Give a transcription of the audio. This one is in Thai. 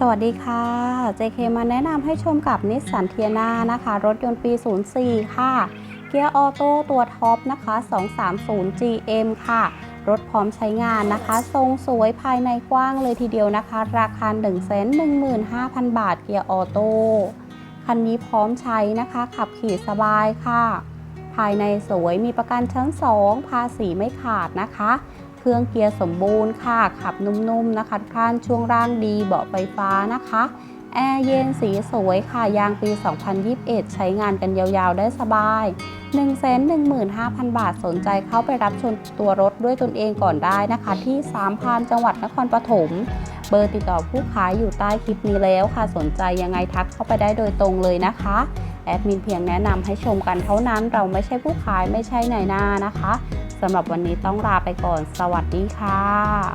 สวัสดีค่ะ JK มาแนะนำให้ชมกับนิสสันเทียนานะคะ รถยนต์ปี 04 ค่ะ เกียร์ออโต้ตัวท็อปนะคะ 230 GM ค่ะ รถพร้อมใช้งานนะคะ ทรงสวยภายในกว้างเลยทีเดียวนะคะ ราคา 115,000 บาท เกียร์ออโต้ คันนี้พร้อมใช้นะคะ ขับขี่สบายค่ะ ภายในสวยมีประกันชั้น 2 ภาษีไม่ขาดนะคะ เครื่องเกียร์สมบูรณ์ค่ะ ขับนุ่มๆนะคะท่านช่วงล่างดีเบาะไฟฟ้านะคะแอร์เย็นสีสวยค่ะ ยางปี 2021 ใช้งานกันยาวๆได้สบาย 115,000 บาทสนใจเข้าไปรับชมตัวรถด้วยตนเองก่อนได้นะคะ ที่3,000จังหวัดนครปฐมเบอร์ติดต่อผู้ขายอยู่ใต้คลิปนี้แล้วค่ะ สนใจยังไงทักเข้าไปได้โดยตรงเลยนะคะ แอดมินเพียงแนะนำให้ชมกันเท่านั้น เราไม่ใช่ผู้ขายไม่ใช่นายหน้านะคะ สำหรับวันนี้ต้องลาไปก่อน สวัสดีค่ะ